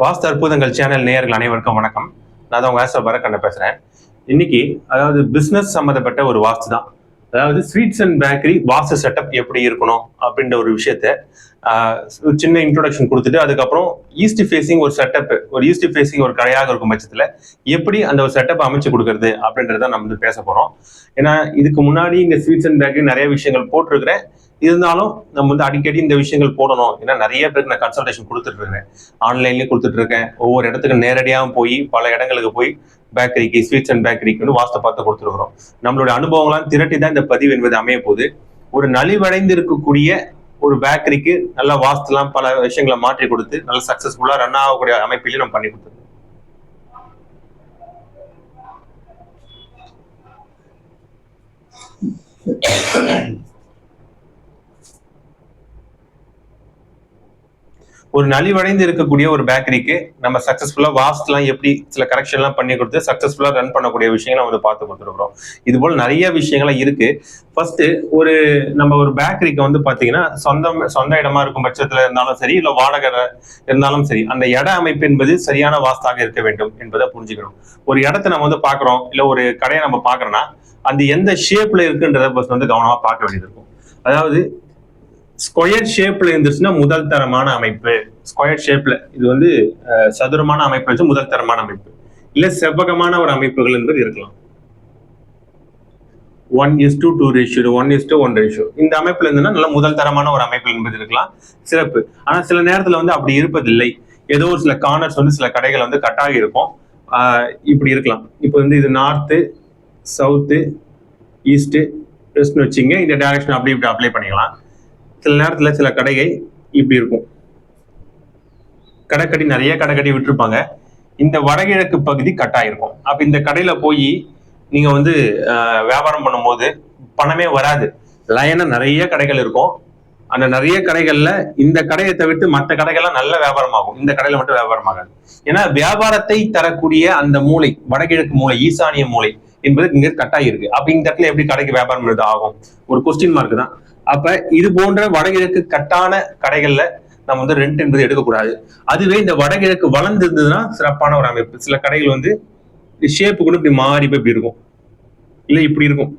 வாஸ்து அற்புதங்கள் சேனல் நேயர்கள் அனைவருக்கும் வணக்கம். நான் தான் உங்க ஆசை வரக்கண்ண பேசுறேன். இன்னைக்கு அதாவது பிசினஸ் சம்மந்தப்பட்ட ஒரு வாஸ்து தான். அதாவது sweets and bakery vastu setup எப்படி இருக்கணும் அப்படின்ற ஒரு விஷயத்த ஒரு சின்ன இன்ட்ரோடக்ஷன் கொடுத்துட்டு அதுக்கப்புறம் ஈஸ்ட் ஃபேஸிங் ஒரு செட்டப் ஒரு ஈஸ்ட் ஃபேஸிங் ஒரு கடையாக இருக்கும் பட்சத்தில் எப்படி அந்த ஒரு செட்டப் அமைச்சு கொடுக்கறது அப்படின்றத நம்ம வந்து பேச போறோம். ஏன்னா இதுக்கு முன்னாடி இந்த ஸ்வீட்ஸ் அண்ட் பேக்கரி நிறைய விஷயங்கள் போட்டிருக்கிறேன். இருந்தாலும் நம்ம வந்து அடிக்கடி இந்த விஷயங்கள் போடணும். ஏன்னா நிறைய பேருக்கு நான் கன்சல்டேஷன் கொடுத்துட்டு இருக்கேன். கொடுத்துட்ருக்கேன் கொடுத்துட்டு இருக்கேன். ஒவ்வொரு இடத்துக்கு நேரடியாகவும் போய் பல இடங்களுக்கு போய் பேக்கரிக்கு ஸ்வீட்ஸ் அண்ட் பேக்கரிக்கு வந்து வாஸ்து பார்த்து கொடுத்துருக்குறோம். நம்மளுடைய அனுபவங்களாம் திரட்டி தான் இந்த பதிவு என்பது அமைய போது ஒரு நலிவடைந்து இருக்கக்கூடிய ஒரு பேக்கரிக்கு நல்ல வாஸ்துலாம் பல விஷயங்களை மாற்றி கொடுத்து நல்ல சக்சஸ்ஃபுல்லாக ரன் ஆகக்கூடிய அமைப்பிலையும் நம்ம பண்ணி கொடுத்துருக்கோம். ஒரு நலிவடைந்து இருக்கக்கூடிய ஒரு பேக்கரிக்கு நம்ம சக்சஸ்ஃபுல்லா வாஸ்ட்லாம் எப்படி சில கரெக்ஷன்லாம் பண்ணி கொடுத்து சக்சஸ்ஃபுல்லா ரன் பண்ணக்கூடிய விஷயங்களை வந்து பார்த்து கொடுத்துருக்குறோம். இது போல நிறைய விஷயங்கள்லாம் இருக்கு. ஃபர்ஸ்ட் ஒரு நம்ம ஒரு பேக்கரிக்கு வந்து பாத்தீங்கன்னா சொந்தம் சொந்த இடமா இருக்கும் பட்சத்துல இருந்தாலும் சரி இல்ல வாடகை இருந்தாலும் சரி அந்த இட அமைப்பு என்பது சரியான வாஸ்தாக இருக்க வேண்டும் என்பதை புரிஞ்சுக்கணும். ஒரு இடத்த நம்ம வந்து பாக்குறோம் இல்ல ஒரு கடையை நம்ம பாக்குறோம்னா அந்த எந்த ஷேப்ல இருக்குன்றத first வந்து கவனமா பார்க்க வேண்டியது இருக்கும். அதாவது ஸ்கொயர் ஷேப்ல இருந்துச்சுன்னா முதல் தரமான அமைப்பு. ஸ்கொயர் ஷேப்ல இது வந்து சதுரமான அமைப்பு வச்சு முதல் தரமான அமைப்பு. இல்ல செவ்வகமான ஒரு அமைப்புகள் என்பது இருக்கலாம். One is to two ratio one is to one ratio இந்த அமைப்புல இருந்துன்னா நல்ல முதல் தரமான ஒரு அமைப்பு என்பது இருக்கலாம். சிறப்பு. ஆனா சில நேரத்துல வந்து அப்படி இருப்பதில்லை. ஏதோ ஒரு சில கார்னர்ஸ் வந்து சில கடைகள் வந்து கட்டாகி இருக்கும். இப்படி இருக்கலாம். இப்போ வந்து இது நார்த்து சவுத்து ஈஸ்ட்டு வெஸ்ட்னு வச்சுங்க இந்த டைரக்ஷன் அப்படி இப்படி அப்ளை பண்ணிக்கலாம். சில நேரத்துல சில கடைகள் இப்படி இருக்கும். கடைக்கடி நிறைய கடைக்கடி விட்டுருப்பாங்க. இந்த வடகிழக்கு பகுதி கட்டாயிருக்கும். அப்ப இந்த கடையில போய் நீங்க வந்து ஆஹ், வியாபாரம் பண்ணும்போது பணமே வராது. லைனா நிறைய கடைகள் இருக்கும். அந்த நிறைய கடைகள்ல இந்த கடையை தவிர்த்து மற்ற கடைகள்லாம் நல்ல வியாபாரம் ஆகும் இந்த கடையில மட்டும் வியாபாரம் ஆகாது. ஏன்னா வியாபாரத்தை தரக்கூடிய அந்த மூளை வடகிழக்கு மூளை ஈசானிய மூளை என்பது இங்க கட்டாயிருக்கு. அப்ப இந்த இடத்துல எப்படி கடைக்கு வியாபாரம் பண்ணுறது ஆகும்? ஒரு கொஸ்டின் மார்க் தான். அப்ப இது போன்ற வடகிழக்கு கட்டான கடைகள்ல நம்ம வந்து ரெண்ட் என்பது எடுக்கக்கூடாது. அதுவே இந்த வடகிழக்கு வளர்ந்து இருந்ததுன்னா சிறப்பான ஒரு அமைப்பு. சில கடைகள் வந்து ஷேப்பு கூட இப்படி மாறி போய் இப்படி இருக்கும். இல்ல இப்படி இருக்கும்.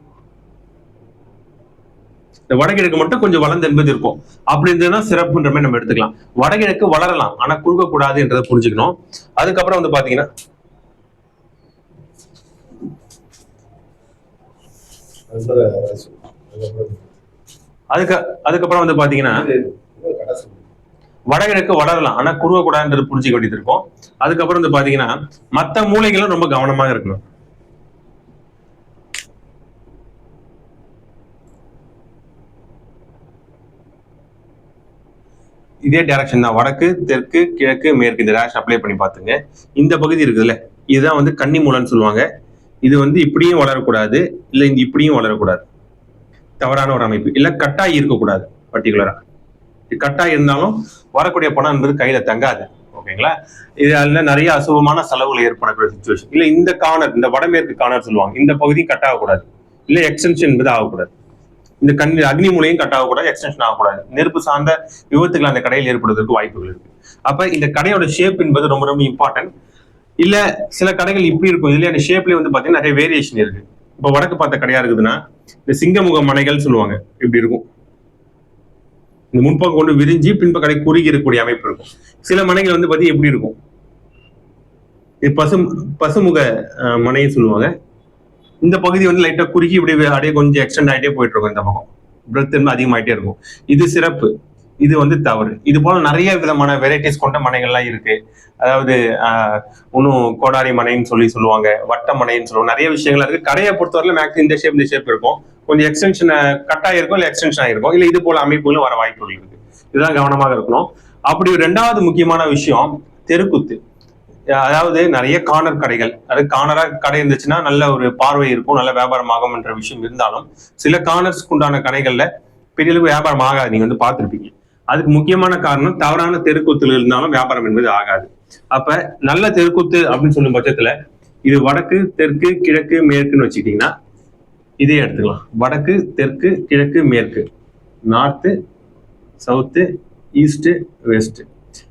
இந்த வடகிழக்கு மட்டும் கொஞ்சம் வளர்ந்து என்பது இருக்கும். அப்படி இருந்ததுன்னா சிறப்புன்ற மாதிரி நம்ம எடுத்துக்கலாம். வடகிழக்கு வளரலாம் ஆனா குறுக்க கூடாது என்றதை புரிஞ்சுக்கணும். அதுக்கப்புறம் வந்து பாத்தீங்கன்னா அதுக்கு அதுக்கப்புறம் வந்து பாத்தீங்கன்னா வடகிழக்கு வளரலாம். ஆனா குறுக கூடாதுன்றது புரிஞ்சுக்க வேண்டியது இருக்கும் அதுக்கப்புறம் வந்து பாத்தீங்கன்னா மத்த மூலைகளும் ரொம்ப கவனமாக இருக்கணும். இதே டைரக்ஷன் தான். வடக்கு தெற்கு கிழக்கு மேற்கு இந்த டேரக்ஷன் அப்ளை பண்ணி பார்த்துங்க. இந்த பகுதி இருக்குதுல்ல இதுதான் வந்து கன்னி மூலன்னு சொல்லுவாங்க. இது வந்து இப்படியும் வளரக்கூடாது இல்ல இப்படியும் வளரக்கூடாது. தவறான ஒரு அமைப்பு. இல்ல கட்டாயி இருக்கக்கூடாது பர்டிகுலரா கட்டாயி இருந்தாலும் வரக்கூடிய பணம் என்பது கையில தங்காது. ஓகேங்களா? இதில் நிறைய அசுபமான செலவுகள் ஏற்படக்கூடிய சுச்சுவேஷன் இல்ல இந்த கார்னர் இந்த வடமேற்கு கார்னர் சொல்லுவாங்க இந்த பகுதி கட் ஆகக்கூடாது. இல்ல எக்ஸ்டென்ஷன் என்பது ஆகக்கூடாது. இந்த கண் அக்னி மூலையும் கட் ஆகக்கூடாது எக்ஸ்டென்ஷன் ஆகக்கூடாது. நெருப்பு சார்ந்த விபத்துகள் அந்த கடையில் ஏற்படுவதற்கு வாய்ப்புகள் இருக்கு. அப்ப இந்த கடையோட ஷேப் என்பது ரொம்ப ரொம்ப இம்பார்ட்டன்ட் இல்ல சில கடைகள் இப்படி இருக்கும். இதுல அந்த ஷேப்லயே வந்து பாத்தீங்கன்னா நிறைய வேரியேஷன் இருக்கு. இப்ப வடக்கு பார்த்த கடையா இருக்குதுன்னா இந்த சிங்கமுக மனைகள் சொல்லுவாங்க. இப்படி இருக்கும். இந்த முன்பக்கம் கொண்டு விரிஞ்சு பின்பக்க கடை குறுகி இருக்கக்கூடிய அமைப்பு இருக்கும். சில மனைகள் வந்து பார்த்தீங்கன்னா எப்படி இருக்கும்? இது பசு பசுமுக மனைன்னு சொல்லுவாங்க. இந்த பகுதி வந்து லைட்டா குறுகி இப்படி அப்படியே கொஞ்சம் எக்ஸ்டெண்ட் ஆயிட்டே போயிட்டு இருக்கும் இந்த பக்கம். பிரெத் அதிகமாயிட்டே இருக்கும். இது சிறப்பு. இது வந்து தவறு. இது போல நிறைய விதமான வெரைட்டிஸ் கொண்ட மனைகள்லாம் இருக்கு. அதாவது இன்னும் கோடாரி மனைன்னு சொல்லி சொல்லுவாங்க வட்ட மனைன்னு சொல்லுவாங்க நிறைய விஷயங்கள் இருக்கு. கடையை பொறுத்தவரையில மேக்ஸிமம் இந்த ஷேப் இந்த ஷேப் இருக்கும். கொஞ்சம் எக்ஸ்டென்ஷன் கட் ஆகிருக்கும் இல்லை எக்ஸ்டென்ஷன் ஆகிருக்கும் இல்லை இது போல அமைப்புகளும் வர வாய்ப்புகள் இருக்கு. இதுதான் கவனமாக இருக்கணும். அப்படி ரெண்டாவது முக்கியமான விஷயம் தெருக்குத்து. அதாவது நிறைய கார்னர் கடைகள். அது கார்னரா கடை இருந்துச்சுன்னா நல்ல ஒரு பார்வை இருக்கும் நல்ல வியாபாரம் ஆகும் என்ற விஷயம் இருந்தாலும் சில கார்னர்ஸ்க்கு உண்டான கடைகள்ல பெரிய அளவு வியாபாரம் ஆகாது. நீங்க வந்து பார்த்துருப்பீங்க. அதுக்கு முக்கியமான காரணம் தவறான தெருக்கூத்துல இருந்தாலும் வியாபாரம் என்பது ஆகாது. அப்ப நல்ல தெருக்கூத்து அப்படின்னு சொல்லும் பட்சத்துல இது வடக்கு தெற்கு கிழக்கு மேற்குன்னு வச்சுக்கிட்டீங்கன்னா இதே எடுத்துக்கலாம். வடக்கு தெற்கு கிழக்கு மேற்கு. நார்த்து சவுத்து ஈஸ்ட்டு வெஸ்ட்டு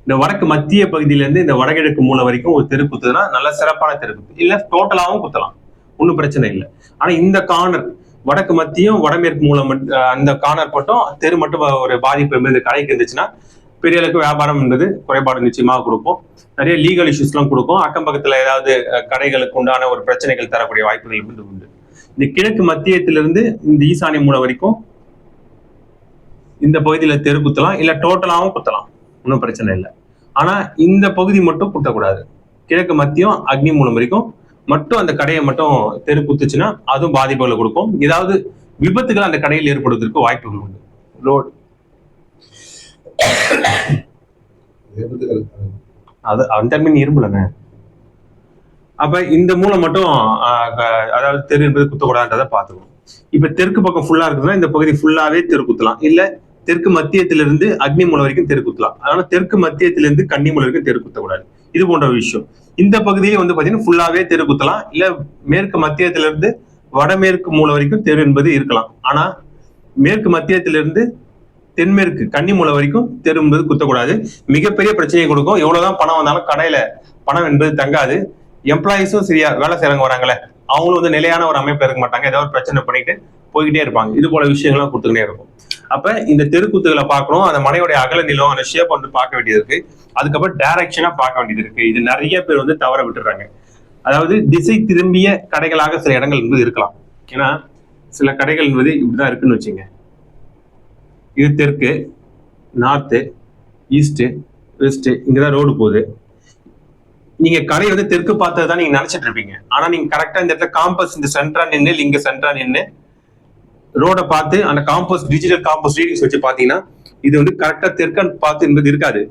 இந்த வடக்கு மத்திய பகுதியில இருந்து இந்த வடகிழக்கு மூலை வரைக்கும் ஒரு தெரு குத்துனா நல்ல சிறப்பான தெரு குத்து இல்ல டோட்டலாவும் குத்தலாம். ஒன்றும் பிரச்சனை இல்லை. ஆனா இந்த கார்னர் வடக்கு மத்தியும் வடமேற்கு மூலம் மட்டும், அந்த கார்னர் மட்டும் தெரு மட்டும் ஒரு பாதிப்பு இருந்தது கடைக்கு இருந்துச்சுன்னா பெரிய அளவுக்கு வியாபாரம் இருந்தது குறைபாடு நிச்சயமாக கொடுக்கும். நிறைய லீகல் இஷ்யூஸ்லாம் கொடுக்கும். அக்கம் பக்கத்துல ஏதாவது கடைகளுக்கு உண்டான ஒரு பிரச்சனைகள் தரக்கூடிய வாய்ப்புகள் வந்து உண்டு. இந்த கிழக்கு மத்தியத்திலிருந்து இந்த ஈசானி மூலம் வரைக்கும் இந்த பகுதியில தெரு குத்தலாம். இல்ல டோட்டலாவும் குத்தலாம். ஒன்றும் பிரச்சனை இல்லை. ஆனா இந்த பகுதி மட்டும் குத்தக்கூடாது. கிழக்கு மத்தியம் அக்னி மூலம் வரைக்கும் மட்டும் அந்த கடையை மட்டும் தெரு குத்துச்சுன்னா அதுவும் பாதிப்புகளை கொடுக்கும். ஏதாவது விபத்துகள் அந்த கடையில் ஏற்படுவதற்கு வாய்ப்புகள் உண்டு. ரோடு அது அந்த மீன் இரும்புலங்க அப்ப இந்த மூலம் மட்டும் அதாவது தெரு என்பது குத்தக்கூடாதுன்றதை பார்த்துக்கணும். இப்ப தெற்கு பக்கம் ஃபுல்லா இருக்குதுன்னா இந்த பகுதி ஃபுல்லாவே தெரு குத்தலாம். இல்ல தெற்கு மத்தியத்திலிருந்து அக்னி மூலம் வரைக்கும் தெரு குத்தலாம். அதனால தெற்கு மத்தியத்திலிருந்து கன்னி மூலம் வரைக்கும் தெரு குத்தக்கூடாது. இது போன்ற விஷயம். இந்த பகுதியில் வந்து பார்த்தீங்கன்னா ஃபுல்லாவே தெரு குத்தலாம். இல்லை மேற்கு மத்தியத்திலிருந்து வடமேற்கு மூலம் வரைக்கும் தெரு என்பது இருக்கலாம். ஆனால் மேற்கு மத்தியத்திலிருந்து தென்மேற்கு கன்னி மூலை வரைக்கும் தெரு என்பது குத்தக்கூடாது. மிகப்பெரிய பிரச்சனையை கொடுக்கும். எவ்வளவுதான் பணம் வந்தாலும் கடையில பணம் என்பது தங்காது. எம்ப்ளாயிஸும் சரியா வேலை செய்யறவங்க வராங்களே அவங்களும் வந்து நிலையான ஒரு அமைப்பு இருக்க மாட்டாங்க. ஏதாவது ஒரு பிரச்சனை பண்ணிட்டு போய்கிட்டே இருப்பாங்க. இது போல விஷயங்கள்லாம் கொடுத்துக்கிட்டே இருக்கும். அப்ப இந்த தெருக்குத்துகளை பார்க்கணும். அந்த மனையோட அகல நிலம் அந்த ஷேப் வந்து பார்க்க வேண்டியது இருக்கு. அதுக்கப்புறம் டைரக்ஷனா பார்க்க வேண்டியது இருக்கு. இது நிறைய பேர் வந்து தவற விட்டுறாங்க அதாவது திசை திரும்பிய கடைகளாக சில இடங்கள் என்பது இருக்கலாம். ஏன்னா சில கடைகள் என்பது இப்படிதான் இருக்குன்னு வச்சுங்க. இது தெற்கு நார்த்து ஈஸ்ட் வெஸ்ட் இங்கதான் ரோடு போகுது. நீங்க கடை வந்து தெற்கு பார்த்தது தான் நீங்க நினைச்சிட்டு இருப்பீங்க. ஆனா நீங்க கரெக்டா இந்த இடத்துல காம்பஸ் இந்த சென்டரா நின்று இல்ல இங்க சென்டரா நின்று ரோட பார்த்து அந்த காம்பஸ் டிஜிட்டல் காம்பஸ் ரீடிங்ஸ் வச்சு பாத்தீங்கன்னா இது வந்து கரெக்டா தெற்கன் பார்த்து என்பது இருக்காது.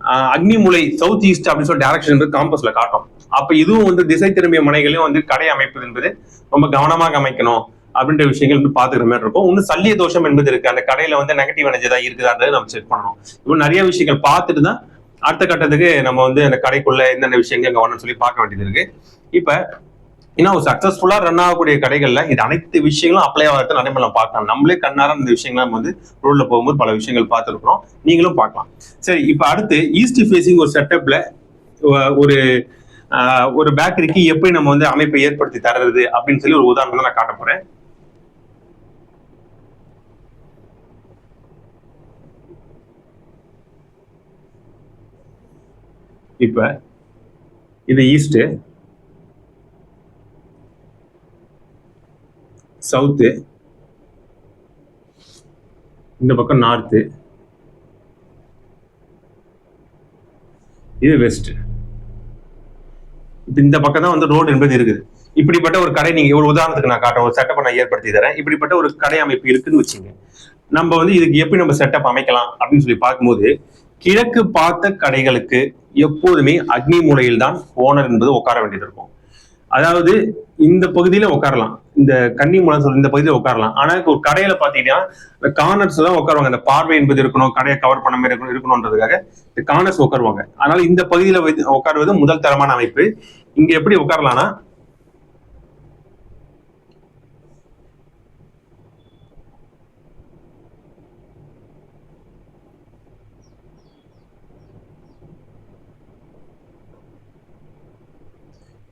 ஆஹ் அக்னிமுலை சவுத் ஈஸ்ட் அப்படின்னு சொல்லி டைரக்ஷன் என்பது காம்பஸ்ல காட்டும். அப்ப இதுவும் வந்து திசை திரும்பிய மனைகளையும் வந்து கடை அமைப்பது என்பது ரொம்ப கவனமாக அமைக்கணும் அப்படின்ற விஷயங்கள் வந்து பாத்துக்கிற மாதிரி இருக்கும். இன்னும் சல்லிய தோஷம் என்பது இருக்கு. அந்த கடையில வந்து நெகட்டிவ் எனர்ஜி தான் இருக்குதான்றதை நம்ம செக் பண்ணணும். இப்போ நிறைய விஷயங்கள் பார்த்துட்டு தான் அடுத்த கட்டத்துக்கு நம்ம வந்து அந்த கடைக்குள்ள என்னென்ன விஷயங்கள் கவனம் சொல்லி பார்க்க வேண்டியது இருக்கு. இப்ப ஏன்னா ஒரு சக்சஸ்ஃபுல்லா ரன் ஆகக்கூடிய கடைகள்ல இது அனைத்து விஷயங்களும் அப்ளை ஆகிறது நடைமுறை பார்க்கலாம். நம்மளே கண்ணாரம் இந்த விஷயங்கள் நம்ம வந்து ரோட்ல போகும்போது பல விஷயங்கள் பார்த்துருக்குறோம். நீங்களும் பார்க்கலாம். சரி இப்ப அடுத்து ஈஸ்ட் ஃபேசிங் ஒரு செட்டப்ல ஒரு ஒரு பேக்கரிக்கு எப்படி நம்ம வந்து அமைப்பை ஏற்படுத்தி தர்றது அப்படின்னு சொல்லி ஒரு உதாரணம் தான் நான் காட்ட போறேன். இப்ப இது ஈஸ்ட் சவுத்து இந்த பக்கம் நார்த்து இது வெஸ்ட் இந்த பக்கம் தான் வந்து ரோடு என்பது இருக்குது. இப்படிப்பட்ட ஒரு கடை நீங்க ஒரு உதாரணத்துக்கு நான் காட்டுறேன். ஒரு செட்டப் நான் ஏற்படுத்தி தரேன். இப்படிப்பட்ட ஒரு கடை அமைப்பு இருக்குன்னு வச்சுங்க. நம்ம வந்து இதுக்கு எப்படி நம்ம செட்டப் அமைக்கலாம் அப்படின்னு சொல்லி பார்க்கும்போது கிழக்கு பார்த்த கடைகளுக்கு எப்போதுமே அக்னி மூலையில் தான் ஓனர் என்பது உட்கார வேண்டியது இருக்கும். அதாவது இந்த பகுதியில உட்காரலாம். இந்த கன்னி மூலம் சொல்ற இந்த பகுதியில உட்காரலாம். ஆனா ஒரு கடையில பாத்தீங்கன்னா இந்த கார்னர்ஸ் தான் உட்காருவாங்க. அந்த பார்வை என்பது இருக்கணும் கடையை கவர் பண்ண மாதிரி இருக்கணும் இருக்கணும்ன்றதுக்காக இந்த கார்னர்ஸ் உட்காருவாங்க. அதனால இந்த பகுதியில வைத்து உட்காருவது முதல் தரமான அமைப்பு. இங்க எப்படி உட்காரலாம்னா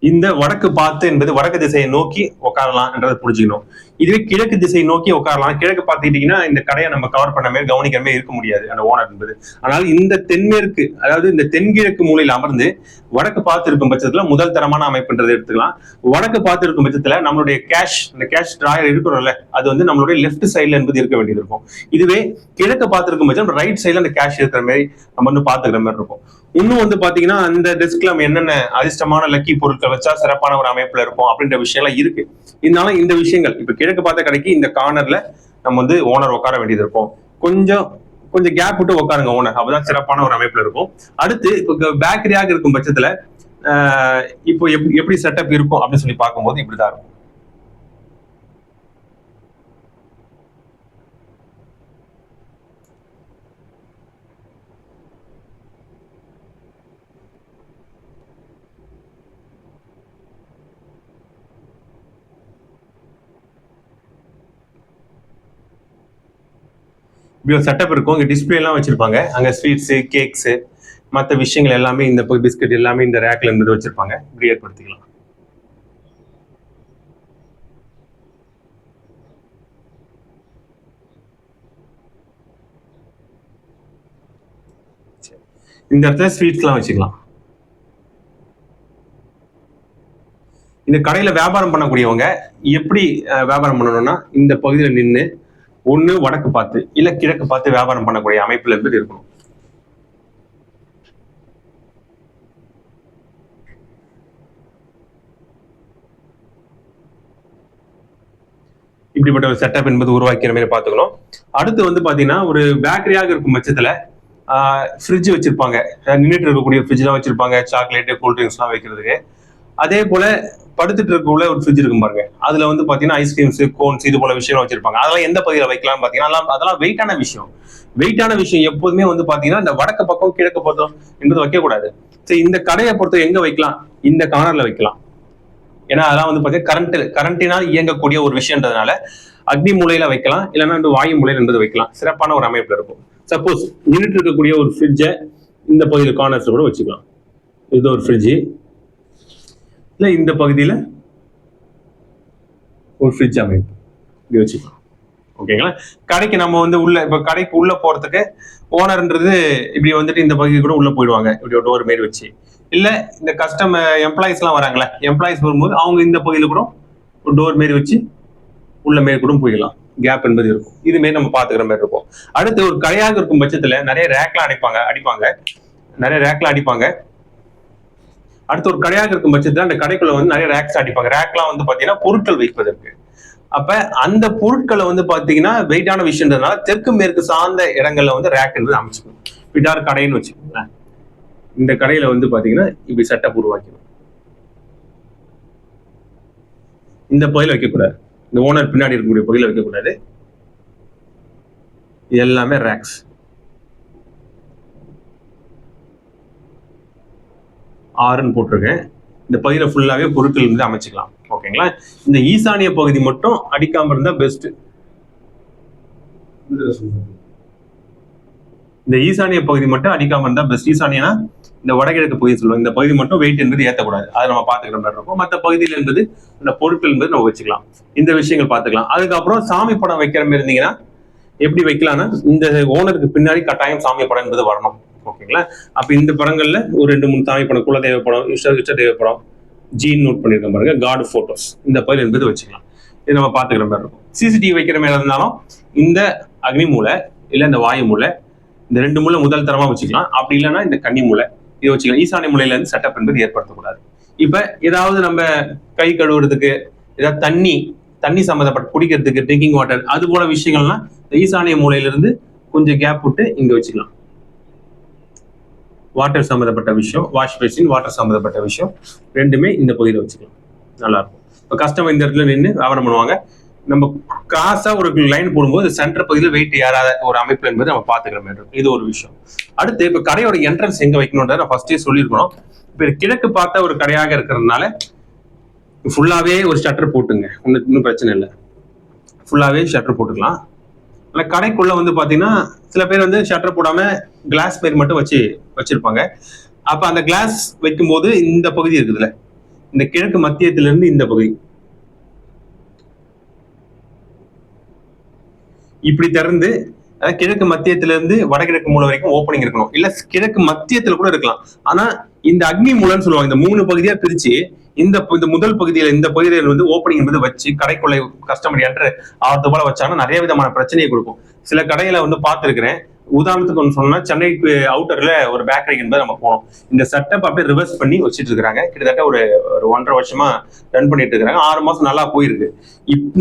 இந்த வடக்கு பார்த்து என்பது வடக்கு திசையை நோக்கி உட்காரலாம் என்றதை புரிஞ்சுக்கணும். இதுவே கிழக்கு திசை நோக்கி உட்காரலாம். கிழக்கு பார்த்துக்கிட்டீங்கன்னா இந்த கடையை நம்ம கவர் பண்ண மாதிரி கவனிக்கிற மாதிரி இருக்க முடியாது அந்த ஓனர் என்பது. ஆனால் இந்த தென்மேற்கு அதாவது இந்த தென்கிழக்கு மூலையில் அமர்ந்து வடக்கு பார்த்து இருக்கும் பட்சத்துல முதல் தரமான அமைப்புன்றதை எடுத்துக்கலாம். வடக்கு பார்த்து இருக்கும் பட்சத்துல நம்மளுடைய கேஷ் இந்த கேஷ் டிராயர் இருக்கிறோம்ல அது வந்து நம்மளுடைய லெஃப்ட் சைட்ல என்பது இருக்க வேண்டியது இருக்கும். இதுவே கிழக்கு பார்த்து இருக்கும் பட்சம் ரைட் சைட்ல அந்த கேஷ் இருக்கிற மாதிரி நம்ம வந்து பாத்துக்கிற மாதிரி இருக்கும். இன்னும் வந்து பாத்தீங்கன்னா அந்த டெஸ்க்ல நம்ம என்னென்ன அதிர்ஷ்டமான லக்கி பொருட்கள் வச்சா சிறப்பான ஒரு அமைப்புல இருக்கும் அப்படின்ற விஷயம்லாம் இருக்கு. இருந்தாலும் இந்த விஷயங்கள் இப்ப கிழக்கு பார்த்த கடைக்கு இந்த கார்னர்ல நம்ம வந்து ஓனர் உட்கார வேண்டியது இருக்கும். கொஞ்சம் கொஞ்சம் கேப் விட்டு உட்காருங்க ஓனர் அப்பதான் சிறப்பான ஒரு அமைப்புல இருக்கும். அடுத்து இப்போ பேக்கரியாக இருக்கும் பட்சத்துல ஆஹ் இப்போ எப்படி செட்டப் இருக்கும் அப்படின்னு சொல்லி பார்க்கும்போது இப்படிதான் இருக்கும். இப்படி ஒரு செட்டப் இருக்கும். இங்கே டிஸ்பிளே எல்லாம் வச்சிருப்பாங்க. அங்க கேக்ஸு கேக்ஸ் மற்ற விஷயங்கள் எல்லாமே இந்த பிஸ்கட் எல்லாமே இந்த ரேக்ல இருந்து வச்சிருப்பாங்க. இப்படி ஏற்படுத்திக்கலாம். இந்த இடத்துல ஸ்வீட்ஸ்லாம் வச்சுக்கலாம். இந்த கடையில வியாபாரம் பண்ணக்கூடியவங்க எப்படி வியாபாரம் பண்ணணும்னா இந்த பகுதியில் நின்று ஒண்ணு வடக்கு பார்த்து இல்ல கிழக்கு பார்த்து வியாபாரம் பண்ணக்கூடிய அமைப்புல இருந்து இருக்கணும். இப்படிப்பட்ட ஒரு செட்டப் என்பது உருவாக்கிற மாதிரி பார்த்துக்கணும். அடுத்து வந்து பாத்தீங்கன்னா ஒரு பேக்கரியாக இருக்கும் பட்சத்துல ஃப்ரிட்ஜ் வச்சிருப்பாங்க. நின்றுட்டு இருக்கக்கூடிய ஃப்ரிட்ஜ்லாம் வச்சிருப்பாங்க. சாக்லேட்டு கூல்ட்ரிங்க்ஸ்லாம் வைக்கிறதுக்கு. அதே போல படுத்துட்டு உள்ள ஒரு ஃப்ரிட்ஜ் இருக்கும் பாருங்க. அதுல வந்து பாத்தீங்கன்னா ஐஸ்கிரீம்ஸ் கோன்ஸ் இது போல விஷயம் வச்சிருப்பாங்க. அதெல்லாம் எந்த பகுதியில் வைக்கலாம் பாத்தீங்கன்னா அதெல்லாம் வெயிட்டான விஷயம். வெயிட்டான விஷயம் எப்போதுமே வந்து பாத்தீங்கன்னா இந்த வடக்கு பக்கம் கிழக்கு பக்கம் என்பது வைக்கக்கூடாது. சரி இந்த கடையை பொறுத்த எங்க வைக்கலாம்? இந்த கார்னர்ல வைக்கலாம். ஏன்னா அதெல்லாம் வந்து பாத்தீங்கன்னா கரண்ட் கரண்டினால் இயங்கக்கூடிய ஒரு விஷயம்ன்றதுனால அக்னி மூலையில வைக்கலாம். இல்லைன்னா வந்து வாயு மூலையில என்பது வைக்கலாம். சிறப்பான ஒரு அமைப்புல இருக்கும். சப்போஸ் நின்றுட்டு இருக்கக்கூடிய ஒரு ஃப்ரிட்ஜை இந்த பகுதியில் கார்னர்ஸ் கூட வச்சுக்கலாம். இது ஒரு ஃப்ரிட்ஜு இல்ல இந்த பகுதியில ஒரு ஃப்ரிட்ஜ் அமைப்பு. இப்படி வச்சுக்கலாம். ஓகேங்களா கடைக்கு நம்ம வந்து உள்ள இப்ப கடைக்கு உள்ள போறதுக்கு ஓனர்ன்றது இப்படி வந்துட்டு இந்த பகுதி கூட உள்ள போயிடுவாங்க. இப்படி ஒரு டோர் மாரி வச்சு. இல்ல இந்த கஸ்டமர் எம்ப்ளாயிஸ் எல்லாம் வராங்களே எம்ப்ளாயிஸ் வரும்போது அவங்க இந்த பகுதியில கூட ஒரு டோர் மாரி வச்சு உள்ள மாரி கூட போயிடலாம். கேப் என்பது இருக்கும். இது மாரி நம்ம பாத்துக்கிற மாதிரி இருக்கும். அடுத்து ஒரு கடையாக இருக்கும் பட்சத்துல நிறைய ரேக்லாம் அடிப்பாங்க அடிப்பாங்க. நிறைய ரேக்லாம் அடிப்பாங்க. அடுத்து ஒரு கடையாக இருக்கும் பட்சத்தில் அந்த கடைக்குள்ள வந்து நிறைய ரேக்ஸ் அடிப்பாங்க. ரேக்லாம் வந்து பாத்தீங்கன்னா பொருட்கள் வைப்பதற்கு. அப்ப அந்த பொருட்களை வந்து பாத்தீங்கன்னா வெயிட்டான விஷயம்ன்றதுனால தெற்கு மேற்கு சார்ந்த இடங்கள்ல வந்து ரேக் என்பது அமைச்சுக்கணும். விட்டார் கடைன்னு வச்சுக்கோங்களேன். இந்த கடையில வந்து பாத்தீங்கன்னா இப்படி செட்டப் உருவாக்கணும் இந்த பகுதியில் வைக்கக்கூடாது. இந்த ஓனர் பின்னாடி இருக்கக்கூடிய பகுதியில் வைக்கக்கூடாது. இது எல்லாமே ரேக்ஸ் ஆறுன்னு போட்டிருக்கேன். இந்த பகுதியில் ஃபுல்லாகவே பொருட்கள் வந்து அமைச்சிக்கலாம். ஓகேங்களா இந்த ஈசானிய பகுதி மட்டும் அடிக்காமல் இருந்தால் பெஸ்ட்டு இந்த ஈசானிய பகுதி மட்டும் அடிக்காமல் இருந்தால் பெஸ்ட் ஈசானியனா இந்த வடகிழக்கு பகுதி சொல்லுவோம் இந்த பகுதி மட்டும் வெயிட் என்பது ஏற்றக்கூடாது அதை நம்ம பார்த்துக்கிற மாதிரி இருக்கும். மற்ற பகுதியில் என்பது இந்த பொருட்கள் என்பது நம்ம வச்சுக்கலாம். இந்த விஷயங்கள் பார்த்துக்கலாம். அதுக்கப்புறம் சாமி படம் வைக்கிற மாதிரி இருந்தீங்கன்னா எப்படி வைக்கலாம்னா இந்த ஓனருக்கு பின்னாடி கட்டாயம் சாமி படம் என்பது வரணும். ஓகேங்களா? அப்போ இந்த படங்களில் ஒரு ரெண்டு மூணு சாமி படம் குலதெய்வ படம் இஷ்ட இஷ்ட தெய்வ படம் ஜீன் நோட் பண்ணியிருக்கோம் பாருங்க காட் ஃபோட்டோஸ் இந்த பகுதி என்பது வச்சுக்கலாம். இது நம்ம பார்த்துக்கிற மாதிரி இருக்கும். சிசிடிவி வைக்கிற மாதிரி இருந்தாலும் இந்த அக்னி மூலை இல்லை இந்த வாயு மூலை இந்த ரெண்டு மூலை முதல் தரமாக வச்சுக்கலாம். அப்படி இல்லைன்னா இந்த கன்னி மூலை இதை வச்சுக்கலாம். ஈசானி மூலையிலேருந்து செட்டப் என்பது ஏற்படுத்தக்கூடாது. இப்போ ஏதாவது நம்ம கை கழுவுறதுக்கு ஏதாவது தண்ணி தண்ணி சம்மந்தப்பட்ட குடிக்கிறதுக்கு ட்ரிங்கிங் வாட்டர் அது போல விஷயங்கள்லாம் இந்த ஈசானிய மூலையிலிருந்து கொஞ்சம் கேப் விட்டு இங்கே வச்சுக்கலாம். வாட்டர் சம்மந்தப்பட்ட விஷயம் வாஷ் பேசின் வாட்டர் சம்மந்தப்பட்ட விஷயம். ரெண்டுமே இந்த பகுதியில் வச்சுக்கலாம். நல்லா இருக்கும் இப்போ கஸ்டமர் இந்த இடத்துல நின்று வியாபாரம் பண்ணுவாங்க. நம்ம காசா ஒரு லைன் போடும்போது சென்டர் பகுதியில் வெயிட் ஏறாத ஒரு அமைப்பு என்பது நம்ம பாத்துக்கிற மாதிரி இருக்கும். இது ஒரு விஷயம். அடுத்து இப்போ கடையோட என்ட்ரன்ஸ் எங்க வைக்கணும்ன்றத நான் ஃபர்ஸ்டே சொல்லியிருக்கணும். இப்போ கிழக்கு பார்த்த ஒரு கடையாக இருக்கிறதுனால ஃபுல்லாவே ஒரு ஷட்டர் போட்டுங்க. ஒன்றும் இன்னும் பிரச்சனை இல்லை. ஃபுல்லாவே ஷட்டர் போட்டுக்கலாம். ஆனா கடைக்குள்ள வந்து பாத்தீங்கன்னா சில பேர் வந்து ஷட்டர் போடாம கிளாஸ் பேர் மட்டும் வச்சு வச்சிருப்பாங்க. அப்ப அந்த கிளாஸ் வைக்கும்போது இந்த பகுதி இருக்குதுல்ல. இந்த கிழக்கு மத்தியத்திலிருந்து இந்த பகுதி. இப்படி திறந்து கிழக்கு மத்தியத்துல இருந்து வடகிழக்கு மூலம் வரைக்கும் ஓப்பனிங் இருக்கணும். இல்ல கிழக்கு மத்தியத்துல கூட இருக்கலாம். ஆனா இந்த அக்னி மூலம்னு சொல்லுவாங்க. இந்த மூணு பகுதியா பிரிச்சு இந்த இந்த முதல் பகுதியில இந்த பகுதியில் வந்து ஓப்பனிங் என்பது வச்சு கடைக்குள்ளே கஸ்டமர் என்று ஆகிறது போல வச்சாங்கன்னா நிறைய விதமான பிரச்சனையை கொடுக்கும். சில கடையில வந்து பார்த்துருக்கிறேன். உதாரணத்துக்கு ஒன்று சொன்னா சென்னைக்கு அவுட்டர்ல ஒரு பேக்கரி என்பது நம்ம போனோம். இந்த செட்டப் அப்படியே ரிவர்ஸ் பண்ணி வச்சிட்டு இருக்காங்க கிட்டத்தட்ட ஒரு ஒரு ஒன்றரை வருஷமா ரன் பண்ணிட்டு இருக்காங்க ஆறு மாசம் நல்லா போயிருக்கு.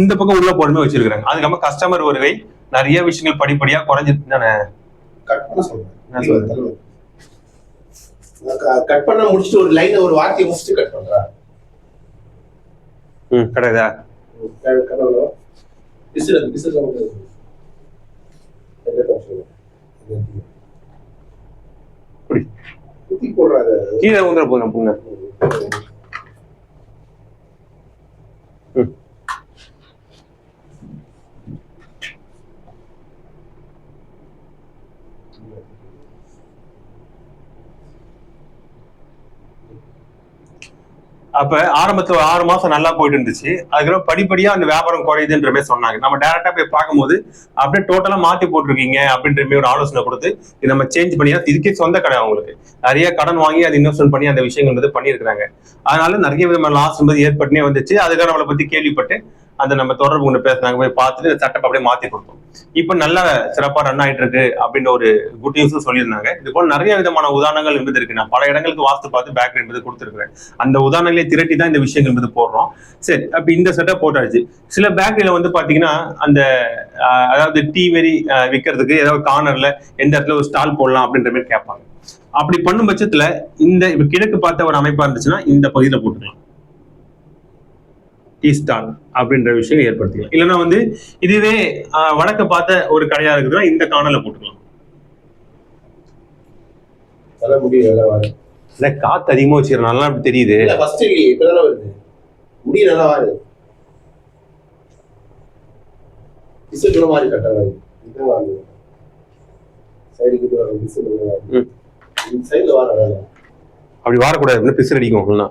இந்த பக்கம் உள்ள போடுமே வச்சிருக்காங்க அதுக்கப்புறம் கஸ்டமர் வருகை நிறைய விஷயங்கள் படிப்படியா குறைஞ்சிட்டு தானே? கட் பண்ண சொல்றேன். கட் பண்ண முடிச்சுட்டு ஒரு லைன் ஒரு வார்த்தையை முடிச்சுட்டு கட் பண்றேன் Mm. ¿Qué es ¿Qué ¿Qué ¿Qué ¿Qué. அப்ப ஆரம்பத்துல ஆறு மாசம் நல்லா போயிட்டு இருந்துச்சு. அதுக்கப்புறம் படிப்படியா அந்த வியாபாரம் குறையுதுன்ற மாதிரி சொன்னாங்க. நம்ம டேரக்டா போய் பார்க்கும்போது அப்படியே டோட்டலா மாத்தி போட்டிருக்கீங்க அப்படின்ற மாதிரி ஒரு ஆலோசனை கொடுத்து இது நம்ம சேஞ்ச் பண்ணி இதுக்கே சொந்த கடை அவங்களுக்கு. நிறைய கடன் வாங்கி அதை இன்வெஸ்ட்மெண்ட் பண்ணி அந்த விஷயங்கள் வந்து பண்ணியிருக்காங்க அதனால நிறைய விதமான லாஸ் என்பது ஏற்பட்டுனே வந்துச்சு. அதுக்காக நம்மளை பத்தி கேள்விப்பட்டு அந்த நம்ம தொடர்பு கொண்டு பேசினாங்க போய் பார்த்துட்டு இந்த அப்படியே மாத்தி கொடுத்தோம். இப்போ நல்லா சிறப்பா ரன் ஆயிட்டு இருக்கு அப்படின்ற ஒரு குட் நியூஸும் சொல்லியிருந்தாங்க. இது போல நிறைய விதமான உதாரணங்கள் என்பது இருக்கு. நான் பல இடங்களுக்கு வாஸ்து பார்த்து பேக்கரி என்பது கொடுத்துருக்கேன் அந்த உதாரணங்களை திரட்டி தான் இந்த விஷயங்கள் என்பது போடுறோம். சரி அப்ப இந்த செட்டப் போட்டாச்சு. சில பேக்கரியில வந்து பாத்தீங்கன்னா அந்த அதாவது டீ மாரி விற்கிறதுக்கு ஏதாவது கார்னர்ல எந்த இடத்துல ஒரு ஸ்டால் போடலாம் அப்படின்ற மாதிரி கேட்பாங்க. அப்படி பண்ணும் பட்சத்துல இந்த கிழக்கு பார்த்த ஒரு அமைப்பா இருந்துச்சுன்னா இந்த பகுதியில போட்டுக்கலாம். டீ ஸ்டால் அப்படின்ற விஷயம் ஏற்படுத்திக்கலாம். இல்லைன்னா வந்து இதுவே ஆஹ், வடக்கு பார்த்த ஒரு கடையா இருக்குதுன்னா இந்த கார்னர்ல போட்டுக்கலாம். இல்ல காத்து அதிகமா வச்சிருக்கனால அப்படி தெரியுது. வருது. முடி நல்லா வாரு. பிசுக்குள்ள மாதிரி கட்ட வாரு. இதான் வாரு. சைடுக்கு வர பிசுக்குள்ள வாரு. ம். இந்த சைடுல வார வேலை அப்படி வாரக்கூடாது. பிசுறு அடிக்கும் இல்லைன்னா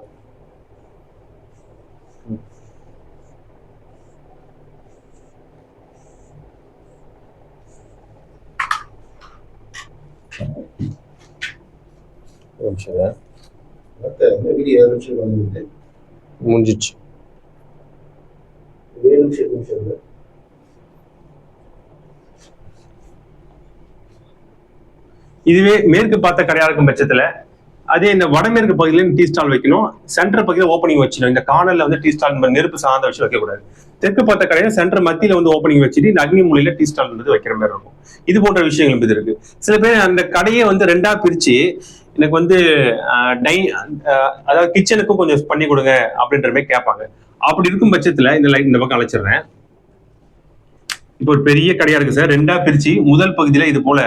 ஒரு நிமிஷம் மத்த இந்த வீடியோ ஏழு நிமிஷம் வந்து முடிஞ்சிச்சு. இதுவே மேற்கு பார்த்த கடையா இருக்கும் பட்சத்துல அதே இந்த வடமேற்கு பகுதியில டீ ஸ்டால் வைக்கணும். சென்டர் பகுதியில் ஓப்பனிங் வச்சிடணும். இந்த கார்னர்ல வந்து டீ ஸ்டால் நெருப்பு சார்ந்த விஷயம் வைக்கக்கூடாது. தெற்கு பார்த்த கடையில சென்டர் மத்தியில வந்து ஓப்பனிங் வச்சுட்டு இந்த அக்னி மூலையில டீ ஸ்டால் வந்து வைக்கிற மாதிரி இருக்கும். இது போன்ற விஷயங்கள் இது இருக்கு. சில பேர் அந்த கடையை வந்து ரெண்டா பிரிச்சு எனக்கு வந்து டை அதாவது கிச்சனுக்கும் கொஞ்சம் பண்ணி கொடுங்க அப்படின்ற மாதிரி கேட்பாங்க. அப்படி இருக்கும் பட்சத்தில் இந்த லைட் இந்த பக்கம் அழைச்சிடுறேன். இப்போ ஒரு பெரிய கடையா இருக்கு சார். ரெண்டா பிரிச்சு முதல் பகுதியில இது போல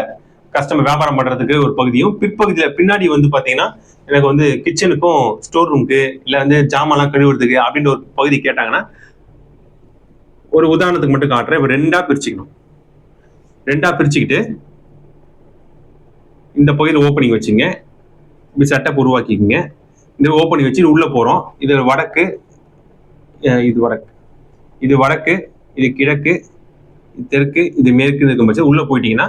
கஸ்டமர் வியாபாரம் பண்றதுக்கு ஒரு பகுதியும் பிற்பகுதியில பின்னாடி வந்து பாத்தீங்கன்னா எனக்கு வந்து கிச்சனுக்கும் ஸ்டோர் ரூமுக்கு இல்ல வந்து ஜாமான்லாம் கழுவுறதுக்கு அப்படின்ற ஒரு பகுதி கேட்டாங்கன்னா ஒரு உதாரணத்துக்கு மட்டும் காட்டுறேன். இப்போ ரெண்டா பிரிச்சுக்கணும். ரெண்டா பிரிச்சுக்கிட்டு இந்த பகுதியில் ஓப்பனிங் வச்சுங்க. இப்படி செட்டப் உருவாக்கிக்கங்க. இந்த ஓப்பனிங் வச்சு உள்ள போறோம். இது வடக்கு இது வடக்கு. இது வடக்கு இது கிழக்கு இது தெற்கு இது மேற்கு இருக்கும் பட்சம் உள்ள போயிட்டீங்கன்னா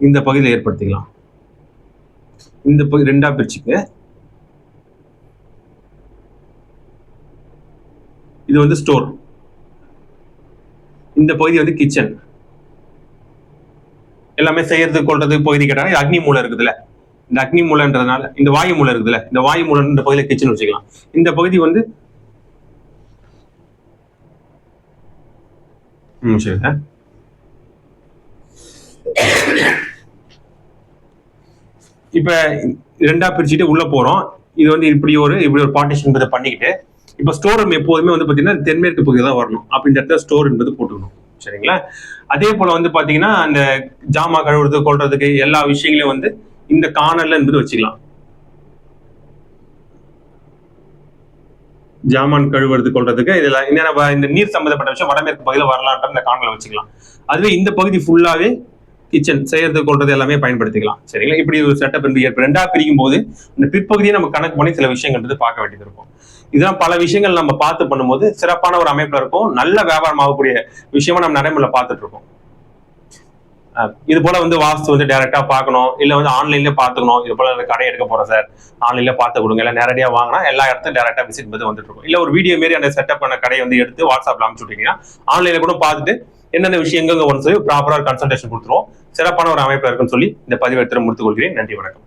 இந்த பகுதியில் ஏற்படுத்திக்கலாம். இந்த பகுதி ரெண்டா பிரிச்சுக்கு இது வந்து ஸ்டோர் இந்த பகுதி வந்து கிச்சன் எல்லாமே செய்யறது கொள்றது பகுதி கேட்டாங்க அக்னி மூலம் இருக்குதுல்ல. இந்த அக்னி மூலன்றதுனால இந்த வாயு மூலம் இருக்குதுல்ல இந்த வாயு மூலம் இந்த பகுதியில கிச்சன் வச்சுக்கலாம். இந்த பகுதி வந்து சரி சார் இப்ப ரெண்டா பிரிச்சுட்டு உள்ள போறோம். இது வந்து இப்படி ஒரு இப்படி ஒரு பார்ட்டிஷன் இதை பண்ணிக்கிட்டு இப்ப ஸ்டோர் ரூம் எப்போதுமே வந்து பாத்தீங்கன்னா தென்மேற்கு பகுதி தான் வரணும். அப்ப இந்த இடத்துல ஸ்டோர் என்பது போட்டுக்கணும். சரிங்களா? அதே போல வந்து பாத்தீங்கன்னா அந்த ஜாமா கழுவுறது கொள்றதுக்கு எல்லா விஷயங்களையும் வந்து இந்த கார்னர்ல என்பது வச்சுக்கலாம். ஜாமான் கழுவுறது கொள்றதுக்கு இதுல என்னென்ன இந்த நீர் சம்பந்தப்பட்ட விஷயம் வடமேற்கு பகுதியில் வரலான்ற இந்த கார்னர்ல வச்சுக்கலாம். அதுவே இந்த பகுதி ஃபுல்லாவே கிச்சன் செய்யறது கொள்றது எல்லாமே பயன்படுத்திக்கலாம். சரிங்களா? இப்படி ஒரு செட்டப் இருந்து ஏற்படும் ரெண்டா பிரிக்கும் போது இந்த பிற்பகுதியை நம்ம கணக்கு பண்ணி சில விஷயங்கள் வந்து பார்க்க வேண்டியது இருக்கும். இதெல்லாம் பல விஷயங்கள் நம்ம பார்த்து பண்ணும்போது சிறப்பான ஒரு அமைப்புல இருக்கும். நல்ல வியாபாரம் ஆகக்கூடிய விஷயமா நம்ம நடைமுறையில பார்த்துட்டு இருக்கோம். இது போல வந்து வாஸ்து வந்து டைரக்டா பார்க்கணும். இல்ல வந்து ஆன்லைன்ல பாத்துக்கணும் இது போல கடை எடுக்க போறேன் சார் ஆன்லைன்ல பார்த்து கொடுங்க. இல்ல நேரடியா வாங்கினா எல்லா இடத்துலையும் டைரக்டா விசிட் பண்ணி வந்துட்டு இருக்கும். இல்ல ஒரு வீடியோ மாரி அந்த செட்டப் பண்ண கடையை வந்து எடுத்து வாட்ஸ்அப்ல அனுப்பிச்சுட்டீங்கன்னா ஆன்லைன்ல கூட பார்த்துட்டு என்னென்ன விஷயங்கள் ஒன்று சொல்லி ப்ராப்பரா கன்சல்டேஷன் கொடுத்துருவோம். சிறப்பான ஒரு அமைப்பு இருக்குன்னு சொல்லி இந்த பதிவு எடுத்து முடித்துக் கொள்கிறேன். நன்றி வணக்கம்.